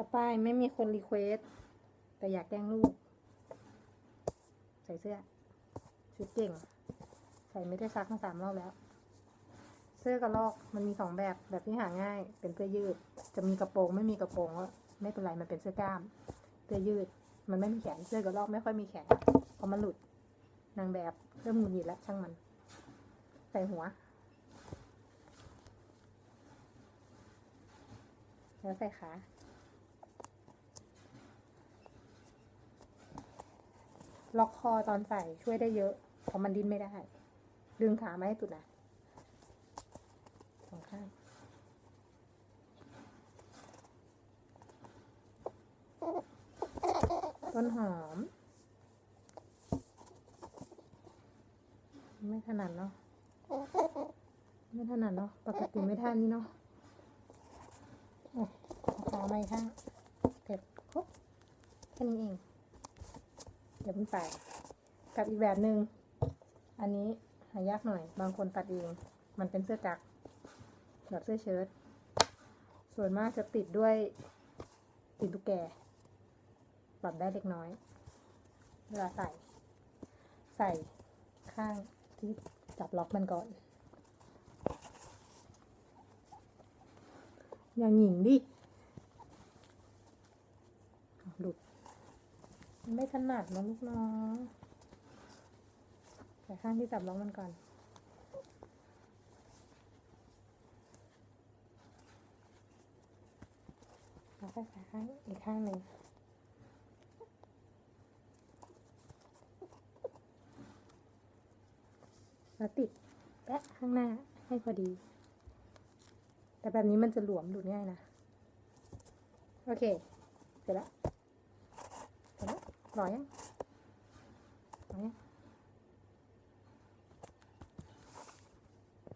ต่อไปไม่มีคนรีเควสแต่อยากแกล้งลูก ใส่เสื้อ ชุดเก่ง ใส่ไม่ได้ซักทั้งสามรอบแล้ว เสื้อกระลอกมันมีสองแบบแบบที่หาง่าย เป็นเสื้อยืด จะมีกระโปรงไม่มีกระโปรงก็ไม่เป็นไรมันเป็นเสื้อกล้าม เสื้อยืด มันไม่มีแขนเสื้อกระลอกไม่ค่อยมีแขนเพราะมันหลุดนางแบบเริ่มหงุดหงิดแล้วช่างมัน ใส่หัวแล้วใส่ขา ล็อกคอตอนใส่ช่วยได้เยอะเพราะมันดิ้นไม่ได้ ดึงขาไม่ให้ตุดนะสองข้างต้นหอม ไม่ถนัดเนาะไม่ถนัดเนาะปกติไม่ท่านี้เนาะอะเอาขามาอีกข้างเก็บครบแค่นี้เอง เดี๋ยวมันไปกับอีกแบบหนึ่งอันนี้หายากหน่อย บางคนตัดเอง มันเป็นเสื้อกักแบบเสื้อเชิ้ตส่วนมากจะติดด้วยติดตุ๊กแกปรับได้เล็กน้อย เวลาใส่ ใส่ข้างที่จับล็อกมันก่อน อย่างหญิงดิอ้าวหลุด ไม่ถนัดนะลูกน้องใส่ข้างที่จับล็อกมันก่อน แล้วก็ใส่ข้างอีกข้างหนึ่งแล้วติดแปะข้างหน้าให้พอดี แต่แบบนี้มันจะหลวมดูง่ายนะ โอเค เสร็จแล้ว เสร็จแล้วรอยังรอยัง